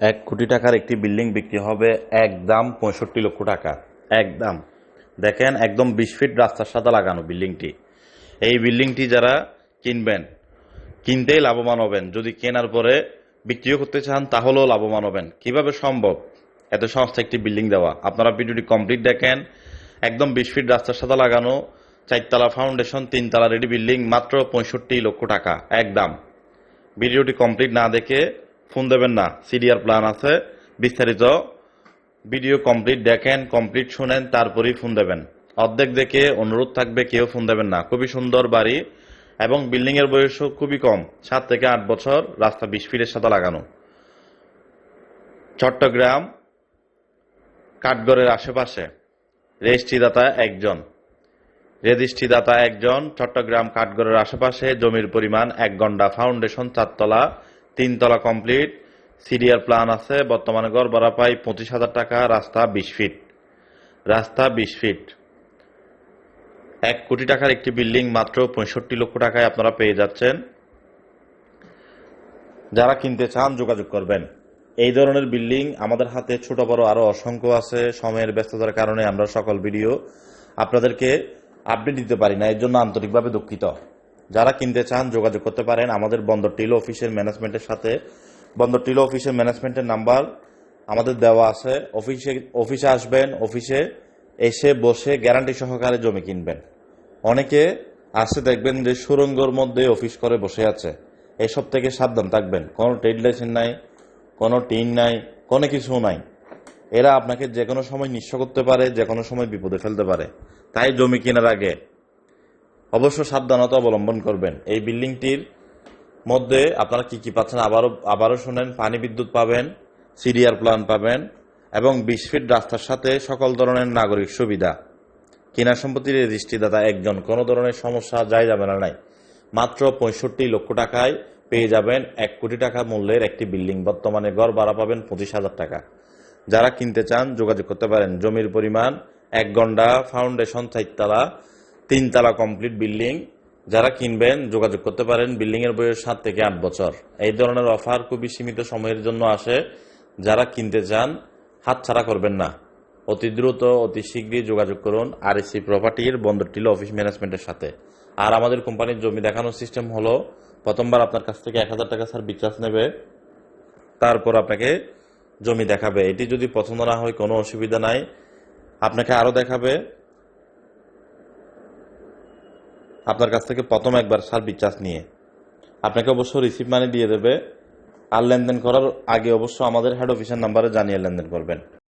এক কোটি টাকার একটি বিল্ডিং বিক্রি হবে একদম পঁয়ষট্টি লক্ষ টাকা। একদম। দেখেন একদম বিশ ফিট রাস্তার সাথে লাগানো বিল্ডিংটি। এই বিল্ডিংটি যারা কিনবেন, কিনতেই লাভবান হবেন। যদি কেনার পরে বিক্রিও করতে চান, তাহলেও লাভবান হবেন। কীভাবে সম্ভব? এত সংস্থা একটি বিল্ডিং দেওয়া। আপনারা ভিডিওটি কমপ্লিট দেখেন। একদম বিশ ফিট রাস্তার সাথে লাগানো, চারতলা ফাউন্ডেশন, তিনতলা রেডি বিল্ডিং, মাত্র পঁয়ষট্টি লক্ষ টাকা। একদম। ভিডিওটি কমপ্লিট না দেখে ফোন দেবেন না। সিডিআর প্ল্যান আছে। বিস্তারিত ভিডিও কমপ্লিট দেখেন, কমপ্লিট শুনেন, তারপরেই ফোন দেবেন। অর্ধেক দেখে অনুরোধ থাকবে, কেউ ফোন দেবেন না। খুবই সুন্দর বাড়ি এবং বিল্ডিং এর বয়সও খুবই কম, সাত থেকে আট বছর, রাস্তা বিশ ফিটের সাথে লাগানো। চট্টগ্রাম, কাঠগড়ের আশেপাশে, রেজিস্ট্রিদাতা একজন। রেজিস্ট্রিদাতা একজন, চট্টগ্রাম, কাঠগড়ের আশেপাশে, জমির পরিমাণ এক গন্ডা ফাউন্ডেশন চারতলা তিনতলা কমপ্লিট। সিরিয়াল প্ল্যান আছে, বর্তমানে গড় ভাড়া পাই পঁচিশ হাজার টাকা, রাস্তা বিশ ফিট। রাস্তা বিশ ফিট। এক কোটি টাকার একটি বিল্ডিং মাত্র পঁয়ষট্টি লক্ষ টাকায় আপনারা পেয়ে যাচ্ছেন। যারা কিনতে চান, যোগাযোগ করবেন। এই ধরনের বিল্ডিং আমাদের হাতে ছোট, বড়, আরও অসংখ্য আছে। সময়ের ব্যস্ততার কারণে আমরা সকল ভিডিও আপনাদেরকে আপডেট দিতে পারি না, এর জন্য আন্তরিকভাবে দুঃখিত। যারা কিনতে চান, যোগাযোগ করতে পারেন। আমাদের বন্দর টিলো অফিসের ম্যানেজমেন্টের সাথে। বন্দর টিলো অফিসের ম্যানেজমেন্টের নাম্বার আমাদের দেওয়া আছে। অফিসে অফিসে আসবেন, অফিসে এসে বসে গ্যারান্টি সহকারে জমি কিনবেন। অনেকে আসে, দেখবেন যে সুরঙ্গর মধ্যে অফিস করে বসে আছে। এসব থেকে সাবধান থাকবেন। কোনো ট্রেড লাইসেন্স নাই, কোনো টিন নাই, কোনো কিছু নাই। এরা আপনাকে যে কোনো সময় নিঃস্ব করতে পারে যে কোনো সময় বিপদে ফেলতে পারে। তাই জমি কেনার আগে অবশ্য সাবধানতা অবলম্বন করবেন। এই বিল্ডিংটির মধ্যে আপনারা কি কি পাচ্ছেন আবারও আবারও শোনেন, পানি বিদ্যুৎ পাবেন সিরিয়ার প্ল্যান পাবেন, এবং বিশ ফিট রাস্তার সাথে সকল ধরনের নাগরিক সুবিধা। কিনা সম্পত্তির রেজিস্ট্রিদাতা একজন, কোনো ধরনের সমস্যা যাই যাবে না, নাই। মাত্র পঁয়ষট্টি লক্ষ টাকায় পেয়ে যাবেন এক কোটি টাকা মূল্যের একটি বিল্ডিং। বর্তমানে গড় ভাড়া পাবেন পঁচিশ হাজার টাকা। যারা কিনতে চান, যোগাযোগ করতে পারেন। জমির পরিমাণ, এক গন্ডা ফাউন্ডেশন চারতলা তিনতলা কমপ্লিট বিল্ডিং। যারা কিনবেন, যোগাযোগ করতে পারেন। বিল্ডিং এর বয়স সাত থেকে আট বছর। এই ধরনের অফার খুবই সীমিত সময়ের জন্য আসে। যারা কিনতে চান হাতছাড়া করবেন না। অতি দ্রুত, অতি শীঘ্রই যোগাযোগ করুন আর এসি প্রপার্টির বন্দর টিলো অফিস ম্যানেজমেন্টের সাথে। আর আমাদের কোম্পানির জমি দেখানোর সিস্টেম হলো, প্রথমবার আপনার কাছ থেকে এক হাজার টাকা স্যার বিকাশ নেবে, তারপর আপনাকে জমি দেখাবে। এটি যদি পছন্দ না হয়, কোনো অসুবিধা নাই। আপনাকে আরও দেখাবে। আপনার কাছ থেকে প্রথম একবার সার্ভিস চার্জ নিয়ে। আপনাকে অবশ্য রিসিভ মানি দিয়ে দেবে। আর লেনদেন করার আগে অবশ্য আমাদের হেড অফিসের নাম্বারে জানিয়ে লেনদেন করবেন।